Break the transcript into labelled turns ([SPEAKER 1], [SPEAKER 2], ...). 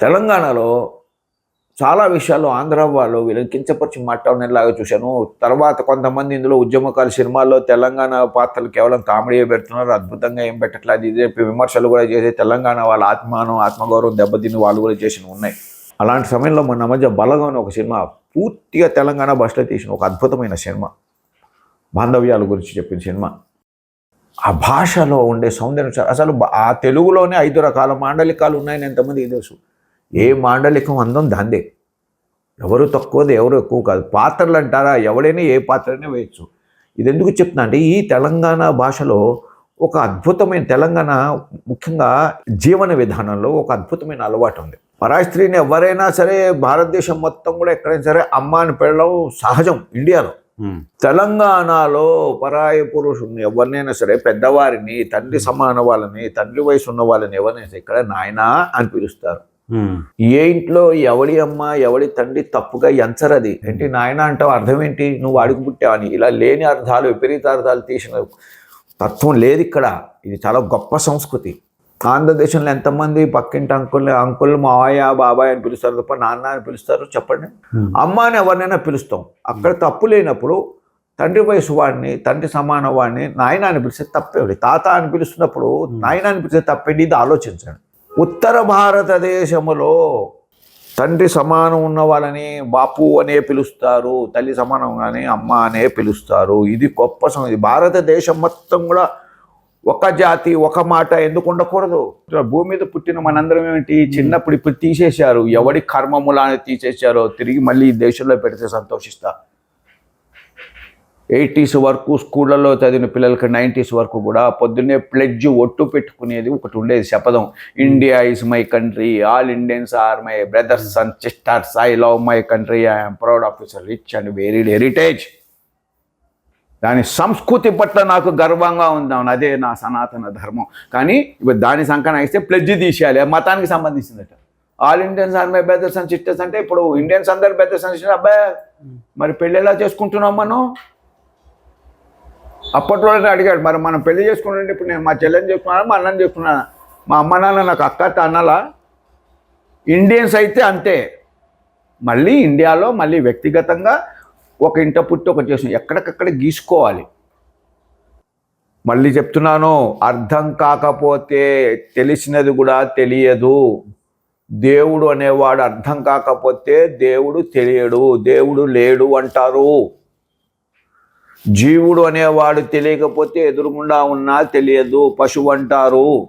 [SPEAKER 1] తెలంగాణలో చాలా విషయాల్లో ఆంధ్ర వాళ్ళు వీళ్ళని కించపరిచి మాట్లాడినలాగా చూశాను. తర్వాత కొంతమంది ఇందులో ఉద్యమకాల సినిమాల్లో తెలంగాణ పాత్రలు కేవలం కామెడీ పెడుతున్నారు. అద్భుతంగా ఏం పెట్టట్లేదు ఇది విమర్శలు కూడా చేసి తెలంగాణ వాళ్ళ ఆత్మానం ఆత్మగౌరవం దెబ్బతిని వాళ్ళు కూడా చేసినవి ఉన్నాయి. అలాంటి సమయంలో మన మధ్య బలగా ఒక సినిమా పూర్తిగా తెలంగాణ భాషలో తీసిన ఒక అద్భుతమైన సినిమా. బాంధవ్యాల గురించి చెప్పిన సినిమా. ఆ భాషలో ఉండే సౌందర్యం అసలు ఆ తెలుగులోనే ఐదు రకాల మాండలికాలు ఉన్నాయని ఎంతమంది తెలుసు. ఏ మాండలికం అందం దాందే. ఎవరు తక్కువది ఎవరు ఎక్కువ కాదు. పాత్రలు అంటారా? ఎవడైనా ఏ పాత్రనే వేయచ్చు. ఇది ఎందుకు చెప్తున్నా అంటే ఈ తెలంగాణ భాషలో ఒక అద్భుతమైన తెలంగాణ ముఖ్యంగా జీవన విధానంలో ఒక అద్భుతమైన అలవాటు ఉంది. పరాయి స్త్రీని ఎవరైనా సరే భారతదేశం మొత్తం కూడా ఎక్కడైనా సరే అమ్మ అని సహజం ఇండియాలో. తెలంగాణలో పరాయి పురుషుని ఎవరినైనా సరే పెద్దవారిని తండ్రి సమాన వాళ్ళని తండ్రి వయసు ఉన్న వాళ్ళని ఎవరైనా సరే ఇక్కడ నాయనా అని పిలుస్తారు. ఏ ఇంట్లో ఎవడి అమ్మ ఎవడి తండ్రి తప్పుగా ఎంచరది ఏంటి నాయన అంటావు అర్థం ఏంటి? నువ్వు అడుగు పుట్టావని. ఇలా లేని అర్థాలు విపరీత అర్థాలు తీసిన తత్వం లేదు ఇక్కడ. ఇది చాలా గొప్ప సంస్కృతి. ఆంధ్రదేశంలో ఎంతమంది పక్కింటి అంకుల్ అంకుల్ మావయ్య బాబాయ్ అని పిలుస్తారు తప్ప నాన్న అని పిలుస్తారు? చెప్పండి. అమ్మ అని ఎవరినైనా పిలుస్తాం. అక్కడ తప్పు లేనప్పుడు తండ్రి వయసు వాడిని తండ్రి సమాన వాడిని నాయన అని పిలిస్తే తప్పేవాడి తాత అని పిలుస్తున్నప్పుడు నాయన అని పిలిస్తే తప్పేంటి? ఇది ఆలోచించండి. ఉత్తర భారతదేశములో తండ్రి సమానం ఉన్న వాళ్ళని బాపు అనే పిలుస్తారు తల్లి సమానంగానే అమ్మ అనే పిలుస్తారు. ఇది గొప్ప సంగతి. భారతదేశం మొత్తం కూడా ఒక జాతి ఒక మాట ఎందుకు ఉండకూడదు? భూమి మీద పుట్టిన మనందరం ఏమిటి? చిన్నప్పుడు ఇప్పుడు తీసేశారు. ఎవడి కర్మములాని తీసేశారో తిరిగి మళ్ళీ ఈ దేశంలో పెడితే సంతోషిస్తా. ఎయిటీస్ వరకు స్కూళ్ళలో చదివిన పిల్లలకి నైంటీస్ వరకు కూడా పొద్దున్నే ప్లెడ్జ్ ఒట్టు పెట్టుకునేది ఒకటి ఉండేది శపథం. India is my country all Indians are my brothers and sisters I love my country I'm proud of is rich and varied heritage. దాని సంస్కృతి పట్ల నాకు గర్వంగా ఉందాం అదే నా సనాతన ధర్మం. కానీ ఇప్పుడు దాని సంకన ఇస్తే ప్లెడ్జ్ తీసేయాలి. ఆ మతానికి సంబంధించిందట. All Indians are my brothers and sisters అంటే ఇప్పుడు ఇండియన్స్ అందరు బ్రదర్స్ అండ్ సిస్టర్స్. అబ్బాయి మరి పెళ్ళి ఎలా చేసుకుంటున్నాం మనం? అప్పట్లోనే అడిగాడు మరి మనం పెళ్ళి చేసుకుంటుంటే ఇప్పుడు నేను మా చెల్లెని చేసుకున్నానా మా అన్నని చేసుకున్నానా? మా అమ్మ నాన్న నాకు అక్క అన్నలా? ఇండియన్స్ అయితే అంతే. మళ్ళీ ఇండియాలో మళ్ళీ వ్యక్తిగతంగా ఒక ఇంట పుట్టి ఒక చేసిన ఎక్కడికక్కడ గీసుకోవాలి. మళ్ళీ చెప్తున్నాను అర్థం కాకపోతే తెలిసినది కూడా తెలియదు. దేవుడు అనేవాడు అర్థం కాకపోతే దేవుడు తెలియడు దేవుడు లేడు అంటారు. జీవుడు అనేవాడు తెలియకపోతే ఎదురుగుండా ఉన్నా తెలియదు. పశువు అంటారు.